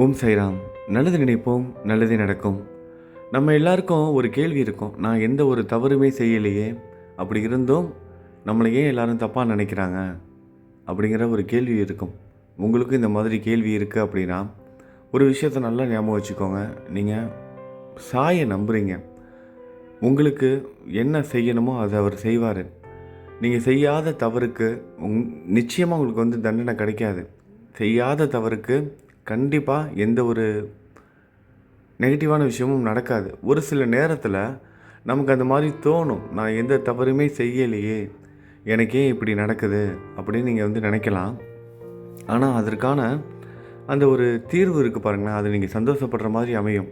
ஓம் சைராம். நல்லது நினைப்போம் நல்லது நடக்கும். நம்ம எல்லாருக்கும் ஒரு கேள்வி இருக்கும். நான் எந்த ஒரு தவறுமே செய்யலையே. அப்படி இருந்தும் நம்மளை ஏன் எல்லாரும் தப்பாக நினைக்கிறாங்க? அப்படிங்கிற ஒரு கேள்வி இருக்கும். உங்களுக்கும் இந்த மாதிரி கேள்வி இருக்குது அப்படின்னா ஒரு விஷயத்த நல்லா ஞாபகம் வச்சுக்கோங்க. நீங்கள் சாயை நம்புகிறீங்க உங்களுக்கு என்ன செய்யணுமோ அதை அவர் செய்வார். நீங்கள் செய்யாத தவறுக்கு உங் நிச்சயமாக உங்களுக்கு வந்து தண்டனை கிடைக்காது. செய்யாத தவறுக்கு கண்டிப்பாக எந்த ஒரு நெகட்டிவான விஷயமும் நடக்காது. ஒரு சில நேரத்தில் நமக்கு அந்த மாதிரி தோணும். நான் எந்த தவறுமே செய்யலையே. எனக்கே இப்படி நடக்குது அப்படின்னு நீங்கள் வந்து நினைக்கலாம். ஆனால் அதற்கான அந்த ஒரு தீர்வு இருக்குது பாருங்களேன். அது நீங்கள் சந்தோஷப்படுற மாதிரி அமையும்.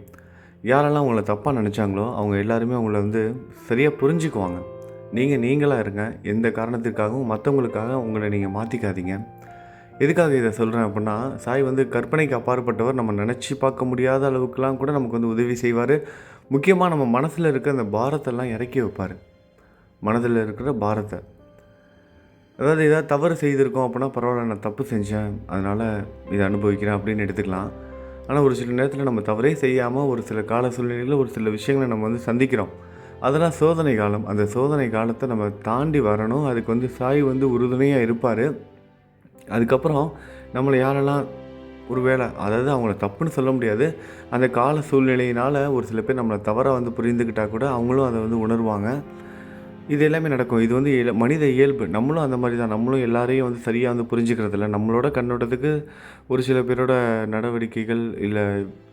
யாரெல்லாம் உங்களை தப்பாக நினச்சாங்களோ அவங்க எல்லாருமே உங்களை வந்து சரியாக புரிஞ்சுக்குவாங்க. நீங்கள் நீங்களாக இருங்க. எந்த காரணத்திற்காகவும் மற்றவங்களுக்காக உங்களை நீங்கள் மாற்றிக்காதீங்க எதுக்காக இதை சொல்கிறேன் அப்படின்னா சாய் வந்து கற்பனைக்கு அப்பாற்பட்டவர். நம்ம நினச்சி பார்க்க முடியாத அளவுக்குலாம் கூட நமக்கு வந்து உதவி செய்வார். முக்கியமாக நம்ம மனசில் இருக்க அந்த பாரத்தெல்லாம் இறக்கி வைப்பார். மனதில் இருக்கிற பாரத்தை. அதாவது ஏதாவது தவறு செய்திருக்கோம் அப்படின்னா பரவாயில்ல நான் தப்பு செஞ்சேன். அதனால் இதை அனுபவிக்கிறேன் அப்படின்னு எடுத்துக்கலாம். ஆனால் ஒரு சில நேரத்தில் நம்ம தவறே செய்யாமல் ஒரு சில கால சூழ்நிலையில் ஒரு சில விஷயங்களை நம்ம வந்து சந்திக்கிறோம். அதெல்லாம் சோதனை காலம். அந்த சோதனை காலத்தை நம்ம தாண்டி வரணும். அதுக்கு வந்து சாய் வந்து உறுதுணையாக இருப்பார். அதுக்கப்புறம் நம்மளை யாரெல்லாம் ஒரு வேளை அதாவது அவங்கள தப்புன்னு சொல்ல முடியாது அந்த கால சூழ்நிலையினால் ஒரு சில பேர் நம்மளை தவறாக வந்து புரிந்துக்கிட்டால் கூட அவங்களும் அதை வந்து உணர்வாங்க. இது எல்லாமே நடக்கும். இது வந்து மனித இயல்பு. நம்மளும் அந்த மாதிரி தான். நம்மளும் எல்லாரையும் வந்து சரியாக வந்து புரிஞ்சுக்கிறதில்ல. நம்மளோட கண்ணோட்டத்துக்கு ஒரு சில பேரோட நடவடிக்கைகள் இல்லை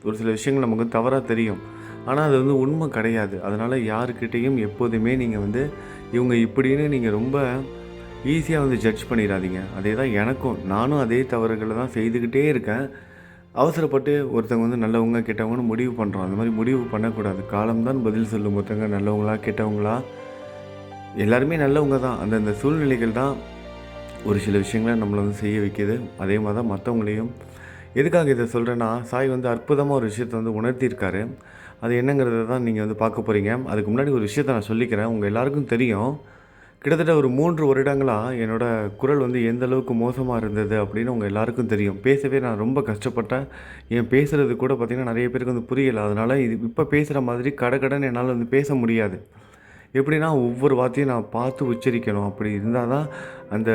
ஒரு சில விஷயங்கள் நமக்கு தவறாக தெரியும். ஆனால் அது வந்து உண்மை கிடையாது. அதனால் யாருக்கிட்டேயும் எப்போதுமே நீங்கள் வந்து இவங்க இப்படின்னு நீங்கள் ரொம்ப ஈஸியாக வந்து ஜட்ஜ் பண்ணிடாதீங்க. அதே தான் எனக்கும். நானும் அதே தவறுகளை தான் செய்துக்கிட்டே இருக்கேன். அவசரப்பட்டு ஒருத்தவங்க வந்து நல்லவங்க கெட்டவங்கன்னு முடிவு பண்ணுறோம் அந்த மாதிரி முடிவு பண்ணக்கூடாது. காலம்தான் பதில் சொல்லும். ஒருத்தவங்க நல்லவங்களா கெட்டவங்களா எல்லாருமே நல்லவங்க தான். அந்தந்த சூழ்நிலைகள் தான் ஒரு சில விஷயங்களை நம்மளை வந்து செய்ய வைக்கிது. அதே மாதிரி தான் மற்றவங்களையும் எதுக்காக இதை சொல்கிறேன்னா சாய் வந்து அற்புதமாக ஒரு விஷயத்தை வந்து உணர்த்தியிருக்காரு. அது என்னங்கிறத தான் நீங்கள் வந்து பார்க்க போகிறீங்க அதுக்கு முன்னாடி ஒரு விஷயத்தை நான் சொல்லிக்கிறேன். உங்கள் எல்லாருக்கும் தெரியும். கிட்டத்தட்ட ஒரு மூன்று வருடங்களாக என்னோட குரல் வந்து எந்த அளவுக்கு மோசமாக இருந்தது அப்படின்னு உங்கள் எல்லாருக்கும் தெரியும். பேசவே நான் ரொம்ப கஷ்டப்பட்டேன். என் பேசுகிறது கூட பார்த்திங்கன்னா நிறைய பேருக்கு வந்து புரியலை. அதனால் இது இப்போ பேசுகிற மாதிரி கடகடன்னு என்னால் வந்து பேச முடியாது. எப்படின்னா ஒவ்வொரு வார்த்தையும் நான் பார்த்து உச்சரிக்கணும். அப்படி இருந்தால் தான் அந்த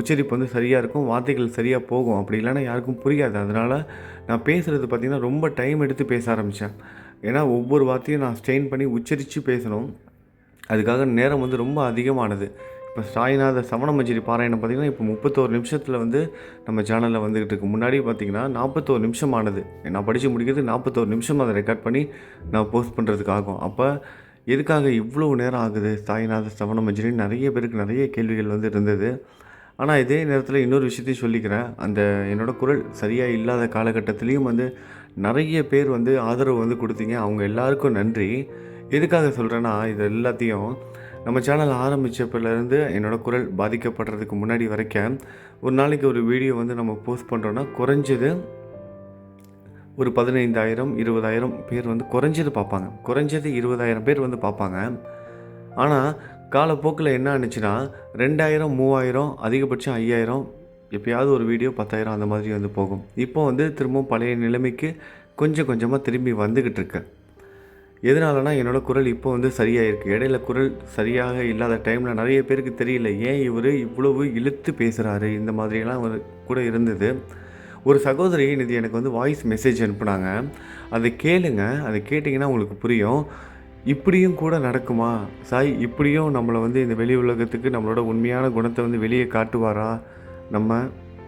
உச்சரிப்பு வந்து சரியாக இருக்கும். வார்த்தைகள் சரியாக போகும். அப்படி இல்லைன்னா யாருக்கும் புரியாது. அதனால் நான் பேசுகிறது பார்த்திங்கன்னா ரொம்ப டைம் எடுத்து பேச ஆரம்பித்தேன் ஏன்னா ஒவ்வொரு வார்த்தையும் நான் ஸ்ட்ரெயின் பண்ணி உச்சரித்து பேசணும். அதுக்காக நேரம் வந்து ரொம்ப அதிகமானது. இப்போ சாய்நாத சவண மஞ்சரி பாராயணம் பார்த்திங்கன்னா இப்போ முப்பத்தோரு நிமிஷத்தில் வந்து நம்ம சேனலில் வந்துக்கிட்டு இருக்கு. முன்னாடி பார்த்திங்கன்னா நாற்பத்தோரு நிமிஷம் ஆனது நான் படித்து முடிக்கிறது நாற்பத்தோரு நிமிஷம் அதை ரெக்கார்ட் பண்ணி நான் போஸ்ட் பண்ணுறதுக்கு ஆகும் அப்போ எதுக்காக இவ்வளோ நேரம் ஆகுது சாய்நாத சவண மஞ்சரி நிறைய பேருக்கு நிறைய கேள்விகள் வந்து இருந்தது. ஆனால் இதே நேரத்தில் இன்னொரு விஷயத்தையும் சொல்லிக்கிறேன். அந்த என்னோடய குரல் சரியாக இல்லாத காலகட்டத்துலேயும் வந்து நிறைய பேர் வந்து ஆதரவு வந்து கொடுத்தீங்க. அவங்க எல்லாருக்கும் நன்றி. எதுக்காக சொல்கிறேன்னா இது எல்லாத்தையும் நம்ம சேனல் ஆரம்பித்தப்பிலேருந்து என்னோடய குரல் பாதிக்கப்படுறதுக்கு முன்னாடி வரைக்கும் ஒரு நாளைக்கு ஒரு வீடியோ வந்து நம்ம போஸ்ட் பண்ணுறோன்னா குறைஞ்சது ஒரு பதினைந்தாயிரம் இருபதாயிரம் பேர் வந்து குறைஞ்சது பார்ப்பாங்க. குறைஞ்சது இருபதாயிரம் பேர் வந்து பார்ப்பாங்க. ஆனால் காலப்போக்கில் என்ன ஆனிச்சுன்னா ரெண்டாயிரம் மூவாயிரம் அதிகபட்சம் ஐயாயிரம் எப்பயாவது ஒரு வீடியோ பத்தாயிரம் அந்த மாதிரி வந்து போகும். இப்போ வந்து திரும்பவும் பழைய நிலைமைக்கு கொஞ்சம் கொஞ்சமாக திரும்பி வந்துக்கிட்டு இருக்கேன் எதனாலனா என்னோடய குரல் இப்போ வந்து சரியாக இருக்குது இடையில குரல் சரியாக இல்லாத டைமில் நிறைய பேருக்கு தெரியல ஏன் இவர் இவ்வளவு இழுத்து பேசுகிறாரு இந்த மாதிரியெல்லாம் ஒரு கூட இருந்தது. ஒரு சகோதரி இது எனக்கு வந்து வாய்ஸ் மெசேஜ் அனுப்புனாங்க. அதை கேளுங்க. அதை கேட்டிங்கன்னா உங்களுக்கு புரியும். இப்படியும் கூட நடக்குமா? சாய் இப்படியும் நம்மளை வந்து இந்த வெளி உலகத்துக்கு நம்மளோட உண்மையான குணத்தை வந்து வெளியே காட்டுவாரா? நம்ம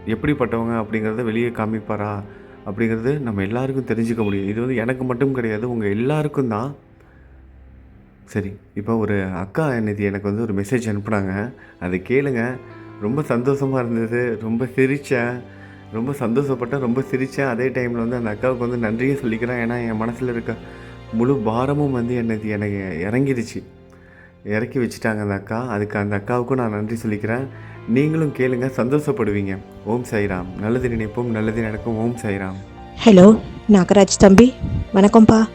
எப்படிப்பட்டவங்க அப்படிங்கிறத வெளியே காமிப்பாரா? அப்படிங்கிறது நம்ம எல்லாருக்கும் தெரிஞ்சுக்க முடியும். இது வந்து எனக்கு மட்டும் கிடையாது உங்கள் எல்லாருக்கும் தான். சரி இப்போ ஒரு அக்கா என்னது எனக்கு வந்து ஒரு மெசேஜ் அனுப்புனாங்க. அதை கேளுங்க. ரொம்ப சந்தோஷமாக இருந்தது. ரொம்ப சிரித்தேன் ரொம்ப சந்தோஷப்பட்டேன். ரொம்ப சிரித்தேன் அதே டைமில் வந்து அந்த அக்காவுக்கு வந்து நன்றியும் சொல்லிக்கிறேன். ஏன்னா என் மனசில் இருக்க முழு பாரமும் வந்து என்னது எனக்கு இறங்கிடுச்சு இறக்கி வச்சுட்டாங்க அந்த அக்கா. அதுக்கு அந்த அக்காவுக்கும் நான் நன்றி சொல்லிக்கிறேன். நீங்களும் கேளுங்க சந்தோஷப்படுவீங்க. ஓம் சாய்ராம். நல்லது நினைப்போம் நல்லது நடக்கும். ஓம் சாய்ராம். ஹலோ நாகராஜ் தம்பி. வணக்கம்ப்பா.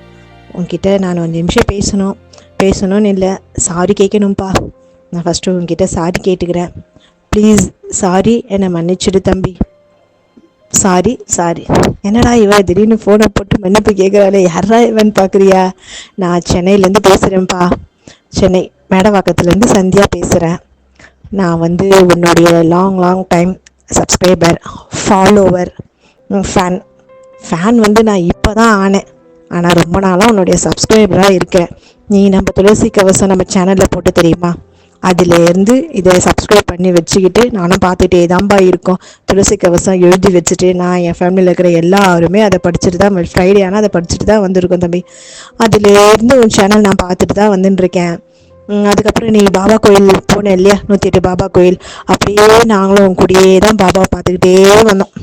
உங்ககிட்ட நான் ஒரு நிமிஷம் பேசணும். பேசணும்னு இல்லை சாரி கேட்கணும்ப்பா. நான் ஃபஸ்ட்டு உங்ககிட்ட சாரி கேட்டுக்கிறேன். ப்ளீஸ் சாரி என்னை மன்னிச்சிடு தம்பி. சாரி சாரி என்னடா இவ திடீர்னு ஃபோனை போட்டு மன்னிப்பு கேட்குறாளே யாரா இவன் பார்க்குறியா நான் சென்னையிலேருந்து பேசுகிறேன்ப்பா சென்னை மேடவாக்கத்துலேருந்து சந்தியா பேசுகிறேன் நான் வந்து உன்னுடைய long long time subscriber follower fan fan வந்து நான் இப்போ தான் ஆனேன். ஆனால் ரொம்ப நாளாக உன்னுடைய சப்ஸ்கிரைபராக இருக்கேன். நீ நம்ம துளசி கவசம் நம்ம சேனலில் போட்டு தெரியுமா? அதிலேருந்து இதை சப்ஸ்கிரைப் பண்ணி வச்சுக்கிட்டு நானும் பார்த்துட்டே தான்ப்பா இருக்கோம். துளசி கவசம் எழுதி வச்சுட்டு நான் என் ஃபேமிலியில் இருக்கிற எல்லாருமே அதை படிச்சுட்டு தான் ஃப்ரைடே ஆனால் அதை படிச்சுட்டு தான் வந்திருக்கோம் தம்பி. அதிலேருந்து உன் சேனல் நான் பார்த்துட்டு தான் வந்துட்டுருக்கேன் அதுக்கப்புறம் நீ பாபா கோயில் போனேன் இல்லையா? நூற்றி எட்டு பாபா கோயில். அப்படியே நாங்களும் உன் கூடயே தான் பாபாவை பார்த்துக்கிட்டே வந்தோம்.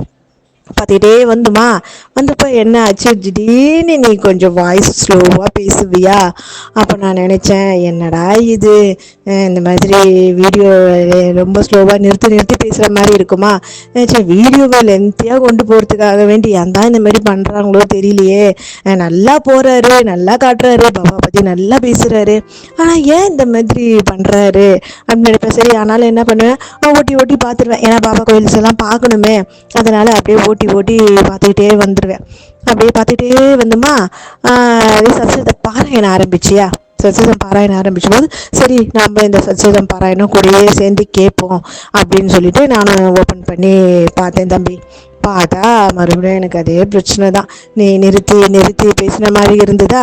பார்த்துக்கிட்டே வந்துமா? வந்தப்போ என்ன ஆச்சு? திடீர்னு நீ கொஞ்சம் வாய்ஸ் ஸ்லோவாக பேசுவியா? அப்போ நான் நினச்சேன் என்னடா இது? இந்த மாதிரி வீடியோ ரொம்ப ஸ்லோவாக நிறுத்தி நிறுத்தி பேசுகிற மாதிரி இருக்குமா? நினச்சேன் வீடியோவை லென்த்தியாக கொண்டு போகிறதுக்காக வேண்டி ஏன் தான் இந்த மாதிரி பண்ணுறாங்களோ தெரியலையே. நல்லா போகிறாரு நல்லா காட்டுறாரு பாபா பற்றி நல்லா பேசுகிறாரு ஆனால் ஏன் இந்த மாதிரி பண்ணுறாரு அப்படின்னு நினைப்பேன். சரி ஆனாலும் என்ன பண்ணுவேன்? ஓட்டி ஓட்டி பார்த்துருவேன். ஏன்னா பாபா கோயில்ஸ் எல்லாம் பார்க்கணுமே. அதனால் அப்படியே ஓட்டி ஓட்டி பார்த்துக்கிட்டே வந்துடுவேன் அப்படியே பார்த்துக்கிட்டே வந்தோமா? அதே பாராயணம் ஆரம்பிச்சியா? சத்சதம் பாராயணம் ஆரம்பிச்சும் போது சரி நம்ம இந்த சத்சதம் பாராயணம் கூடயே சேர்ந்து கேட்போம் அப்படின்னு சொல்லிட்டு நானும் ஓப்பன் பண்ணி பார்த்தேன் தம்பி. பார்த்தா மறுபடியும் எனக்கு அதே பிரச்சனை தான் நீ நிறுத்தி நிறுத்தி பேசின மாதிரி இருந்ததா?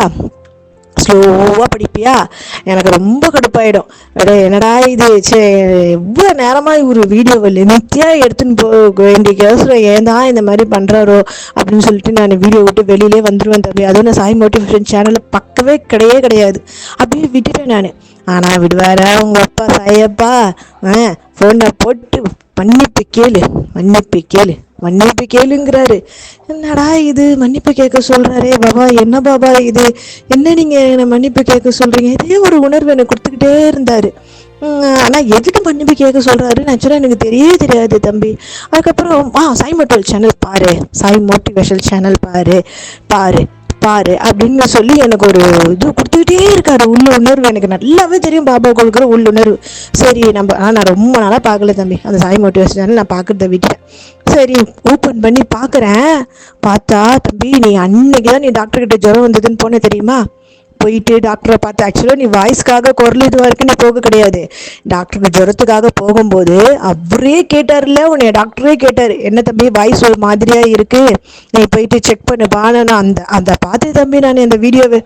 ஸ்லோவாக படிப்பியா? எனக்கு ரொம்ப கடுப்பாயிடும். அட என்னடா இது? சே எவ்வளோ நேரமாக ஒரு வீடியோவை லெமித்தியாக எடுத்துன்னு போக வேண்டிய கேஸில் ஏன் தான் இந்த மாதிரி பண்ணுறாரோ அப்படின்னு சொல்லிட்டு நான் வீடியோ விட்டு வெளியிலே வந்துடுவேன் தம்பி. அதுவும் நான் சாய் மோட்டிவேஷன் சேனலில் பக்கவே கிடையவே கிடையாது. அப்படியே விட்டுட்டேன் நான். ஆனால் விடுவாரா உங்கள் அப்பா சாயப்பா? ஆ ஃபோனை போட்டு மன்னிப்பு கேளு மன்னிப்பு கேளு மன்னிப்பு கேளுங்கிறாரு. என்னடா இது? மன்னிப்பு கேட்க சொல்றாரே பாபா. என்ன பாபா இது? என்ன நீங்க என்னை மன்னிப்பு கேட்க சொல்றீங்க? இதே ஒரு உணர்வு எனக்கு கொடுத்துக்கிட்டே இருந்தாரு. ஆனால் ஆனா எதுக்கு மன்னிப்பு கேட்க சொல்றாரு? ஆக்சுவலாக எனக்கு தெரியவே தெரியாது தம்பி. அதுக்கப்புறம் ஆ சாய் மோட்டிவல் சேனல் பாரு. சாய் மோட்டிவேஷன் சேனல் பாரு. பாரு. பாரு அப்படின்னு சொல்லி எனக்கு ஒரு இது கொடுத்துக்கிட்டே இருக்காரு. உள்ள உணர்வு எனக்கு நல்லாவே தெரியும் பாபா கொடுக்குற உள்ளுணர்வு. சரி நம்ம ஆனால் நான் ரொம்ப நாளாக பார்க்கல தம்பி. அந்த சாய் மோட்டிவேஷன் நான் பார்க்குறத விட்டுட்டேன். சரி ஓப்பன் பண்ணி பார்க்குறேன். பார்த்தா தம்பி நீ அன்னைக்கு தான் நீ டாக்டர்கிட்ட ஜுரம் வந்ததுன்னு போனேன் தெரியுமா? போயிட்டு டாக்டரை பார்த்து ஆக்சுவலாக நீ வாய்ஸ்க்காக குரல் இது வரைக்கும் நீ போக கிடையாது. டாக்டருக்கு ஜுரத்துக்காக போகும்போது அவரே கேட்டார்ல உன்னை டாக்டரே கேட்டார். என்ன தம்பி வாய்ஸ் ஒரு மாதிரியாக இருக்குது நீ போயிட்டு செக் பண்ணுப்பா நான். அந்த அந்த பார்த்து தம்பி நான் அந்த வீடியோவை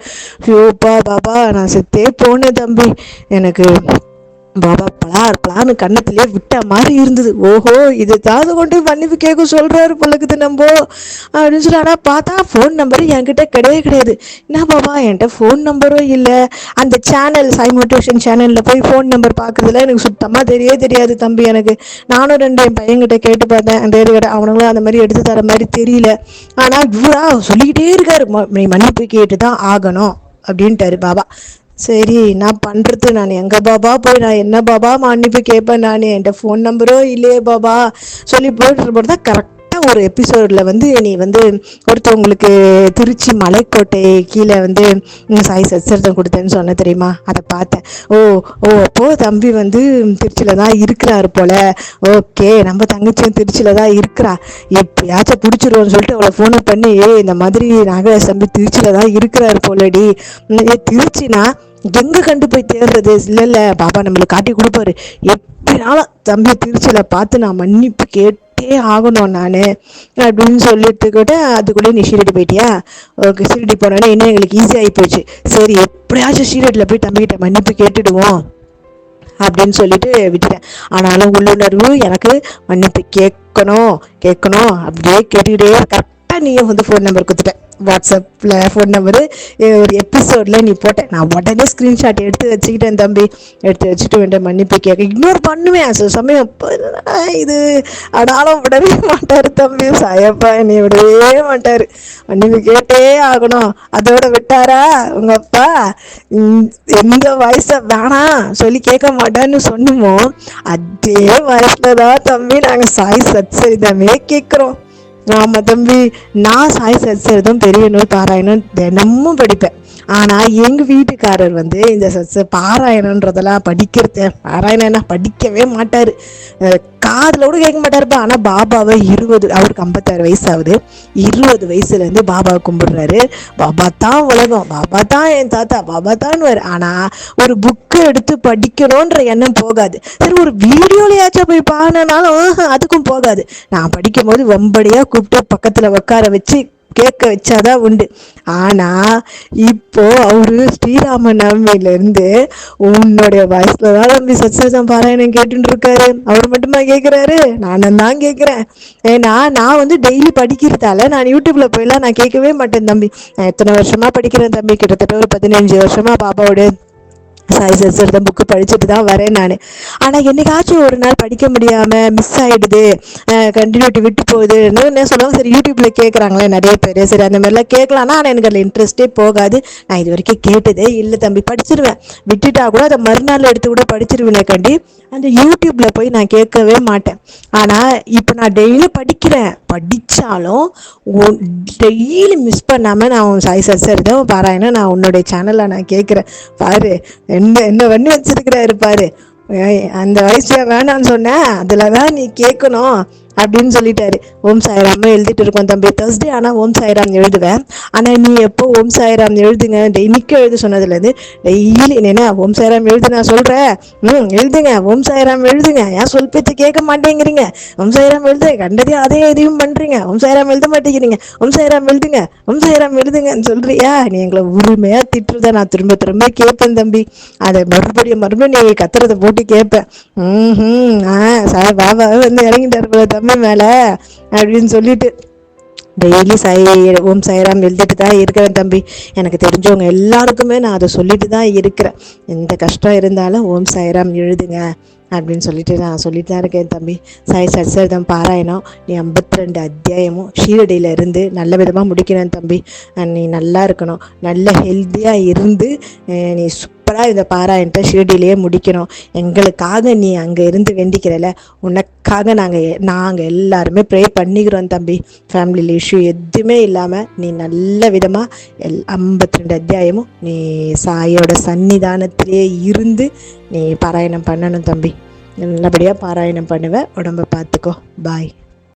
ஐயோப்பா பாபா நான் செத்தே போனேன் தம்பி. எனக்கு பாபா பலார் பலான்னு கண்ணத்திலே விட்ட மாதிரி இருந்தது. ஓஹோ இது தாது கொண்டு மன்னிப்பு கேட்க சொல்கிறாரு பொழுது நம்ம அப்படின்னு சொல்லி ஆனால் பார்த்தா ஃபோன் நம்பரு என்கிட்ட கிடையவே கிடையாது. என்ன பாபா என்கிட்ட ஃபோன் நம்பரும் இல்லை. அந்த சேனல் சாய் மோட்டிவேஷன் சேனலில் போய் ஃபோன் நம்பர் பார்க்குறதுல எனக்கு சுத்தமாக தெரியவே தெரியாது தம்பி எனக்கு. நானும் ரெண்டு என் பையன்கிட்ட கேட்டு பார்த்தேன். அந்த கடை அவனுங்களும் அந்த மாதிரி எடுத்து தர மாதிரி தெரியல. ஆனால் இவரா சொல்லிக்கிட்டே இருக்காரு. "ம- நீ மன்னிப்பு கேட்டு தான் ஆகணும் அப்படின்ட்டாரு பாபா. சரி நான் பண்ணுறது நான். எங்கே பாபா போய் நான் என்ன பாபா மன்னிப்பு கேட்பேன் நான்? என்கிட்ட ஃபோன் நம்பரோ இல்லையே பாபா? சொல்லி போட்டு போட்டு தான் கரெக்டாக ஒரு எபிசோடில் வந்து நீ வந்து ஒருத்தவங்களுக்கு திருச்சி மலைக்கோட்டை கீழே வந்து சாய் சச்சரித்தம் கொடுத்தேன்னு சொன்ன தெரியுமா? அதை பார்த்தேன். ஓ ஓ அப்போது தம்பி வந்து திருச்சியில் தான் இருக்கிறாரு போல. ஓகே நம்ம தங்கச்சியும் திருச்சியில் தான் இருக்கிறா. எப்படியாச்சும் பிடிச்சிருவோன்னு சொல்லிட்டு அவளை ஃபோனை பண்ணி ஏ இந்த மாதிரி நாகராஜ் தம்பி திருச்சியில் தான் இருக்கிறாரு போலடி. ஏ திருச்சினா எங்கே கண்டு போய் தேடுறது? இல்லை இல்லை பாபா நம்மளுக்கு காட்டி கொடுப்பாரு. எப்படினாலும் தம்பி திருச்சியில் பார்த்து நான் மன்னிப்பு கேட்டே ஆகணும் நான் அப்படின்னு சொல்லிட்டு கூட அதுக்குள்ளே நீ ஷீரடி போயிட்டியா? ஓகே ஷீரடி போனோன்னே இன்னும் எங்களுக்கு ஈஸியாகி போச்சு. சரி எப்படியாச்சும் ஷீரடியில் போய் தம்பிக்கிட்ட மன்னிப்பு கேட்டுடுவோம் அப்படின்னு சொல்லிட்டு விட்டுட்டேன். ஆனாலும் உள்ளுணர்வு எனக்கு மன்னிப்பு கேட்கணும் கேட்கணும் அப்படியே கேட்டுக்கிட்டே இருக்கேன். நீயும் வந்து ஃபோன் நம்பர் கொடுத்துட்டேன் வாட்ஸ்அப்பில் ஃபோன் நம்பரு ஒரு எபிசோடில் நீ போட்டேன் நான் உடனே ஸ்க்ரீன்ஷாட் எடுத்து வச்சுக்கிட்டேன் தம்பி. எடுத்து வச்சுட்டு வேண்டாம் மன்னிப்பு கேட்க. இக்னோர் பண்ணுவேன். சில சமயம் இது? ஆனாலும் விடவே மாட்டார் தம்பி. சாயப்பா என்னை விடவே மாட்டார். மன்னிப்பு கேட்டே ஆகணும். அதோட விட்டாரா? உங்க அப்பா? இந்த- எந்த வயசை வேணாம் சொல்லி கேட்க மாட்டேன்னு சொன்னமோ அதே வயசுல தான் தம்பி. நாங்கள் சாய் சத்சரிதமே கேட்குறோம். ஆமா தம்பி நான் சாய் சத்சரிதம் பெரிய நூல் பாராயணம் தினமும் படிப்பேன். ஆனா எங்க வீட்டுக்காரர் வந்து இந்த சத்ச பாராயணன்றதெல்லாம் படிக்கிறது பாராயணம்னா படிக்கவே மாட்டாரு. காதில் கூட கேட்க மாட்டார்ப்பா. ஆனால் பாபாவை இருபது அவருக்கு ஐம்பத்தாறு வயசு ஆகுது இருபது வயசுலேருந்து பாபாவை கும்பிடுறாரு. பாபா தான் உலகம். பாபா தான் என் தாத்தா. பாபா தான் ஆனால் ஒரு புக்கை எடுத்து படிக்கணுன்ற எண்ணம் போகாது. சரி ஒரு வீடியோலையாச்சும் போய் பாடினாலும் அதுக்கும் போகாது. நான் படிக்கும்போது வம்படியாக கூப்பிட்டு பக்கத்தில் உட்கார வச்சு கேட்க வச்சாதான் உண்டு. ஆனா இப்போ அவரு ஸ்ரீராம நவமியில இருந்து உன்னுடைய வயசுல தான் தம்பி சத்சங்கம் பாராயணம் கேட்டுட்டு இருக்காரு அவர் மட்டுமா கேட்கிறாரு நானும் தான் கேட்கிறேன் ஏன்னா நான் வந்து டெய்லி படிக்கிறதால நான் யூடியூப்ல போயெல்லாம் நான் கேட்கவே மாட்டேன் தம்பி. நான் எத்தனை வருஷமா படிக்கிறேன் தம்பி? கிட்டத்தட்ட ஒரு பதினஞ்சு வருஷமா பாப்பாவோட சாய் சத்சரிதம் புக்கு படிச்சுட்டு தான் வரேன் நான். ஆனால் என்னைக்காச்சும் ஒரு நாள் படிக்க முடியாமல் மிஸ் ஆகிடுது கண்டினியூட்டி விட்டு போகுதுன்னு என்ன சொல்லுவாங்க சரி யூடியூப்பில் கேட்குறாங்களே நிறைய பேர். சரி அந்த மாதிரிலாம் கேட்கலாம்னா ஆனால் எனக்கு அதில் இன்ட்ரெஸ்ட்டே போகாது. நான் இது வரைக்கும் கேட்டதே இல்லை தம்பி படிச்சிருவேன். விட்டுட்டா கூட அதை மறுநாள் எடுத்து கூட படிச்சிருவேனே கண்டி அந்த யூடியூப்பில் போய் நான் கேட்கவே மாட்டேன். ஆனால் இப்போ நான் டெய்லி படிக்கிறேன். படித்தாலும் டெய்லி மிஸ் பண்ணாமல் நான் உன் சாய் தான் பாராயணம் நான் உன்னுடைய சேனலில் நான் கேட்குறேன். பாரு என்ன என்ன பண்ணி வச்சுருக்கிறாரு பாரு. அந்த வயசில் வேணாம்னு சொன்னேன். அதில் தான் நீ கேட்கணும். அப்படின்னு சொல்லிட்டாரு. ஓம் சாய்ராம் எழுதிட்டு இருக்கோம் தம்பி. தேர்ஸ்டே ஆனால் ஓம் சாய்ராம் எழுதுவேன். ஆனால் நீ எப்போ ஓம் சாய்ராம் எழுதுங்க? டெய்லிக்கும் எழுத சொன்னதுலேருந்து டெய்லி என்ன ஓம் சாய்ராம் எழுது நான் சொல்கிறேன் ம் எழுதுங்க. ஓம் சாய்ராம் எழுதுங்க. ஏன் சொல் பேச்சு கேட்க மாட்டேங்கிறீங்க? ஓம் சாய்ராம் எழுது கண்டதையும் அதே இதையும் பண்ணுறீங்க ஓம் சாய்ராம் எழுத மாட்டேங்கிறீங்க. ஓம் சாய்ராம் எழுதுங்க. ஓம் சாய்ராம் எழுதுங்கன்னு சொல்றியா? நீ எங்களை உரிமையாக திட்டுறத நான் திரும்ப திரும்ப கேட்பேன் தம்பி. அதை மறுபடியும் மறுபடியும் நீ கத்துறதை போட்டு கேட்பேன். ம் ஆ சார் பாபா வந்து இறங்கிட்டார் போல தம்பி. மேலே அப்படின்னு சொல்லிட்டு டெய்லி சாய் ஓம் சாய்ராம் எழுதிட்டு தான் இருக்கிறேன் தம்பி. எனக்கு தெரிஞ்சவங்க எல்லாருக்குமே நான் அதை சொல்லிட்டு தான் இருக்கிறேன். எந்த கஷ்டம் இருந்தாலும் ஓம் சாய்ராம் எழுதுங்க அப்படின்னு சொல்லிட்டு நான் சொல்லிட்டு தான் இருக்கேன் தம்பி. சாய் சச்சரிதம் பாராயணம் நீ ஐம்பத்தி ரெண்டு அத்தியாயமும் ஷீரடியில் இருந்து நல்ல விதமாக முடிக்கணும் தம்பி. நீ நல்லா இருக்கணும் நல்ல ஹெல்த்தியாக இருந்து நீ எப்படா இந்த பாராயணத்தை ஷீரடியிலேயே முடிக்கணும். எங்களுக்காக நீ அங்கே இருந்து வேண்டிக்கிறல. உனக்காக நாங்கள் நாங்கள் எல்லாருமே ப்ரே பண்ணிக்கிறோம் தம்பி. ஃபேமிலியில் இஷ்யூ எதுவுமே இல்லாமல் நீ நல்ல விதமாக எல் ஐம்பத்தி ரெண்டு அத்தியாயமும் நீ சாயோட சன்னிதானத்திலே இருந்து நீ பாராயணம் பண்ணணும் தம்பி. நல்லபடியாக பாராயணம் பண்ணுவேன் உடம்ப பார்த்துக்கோ பாய்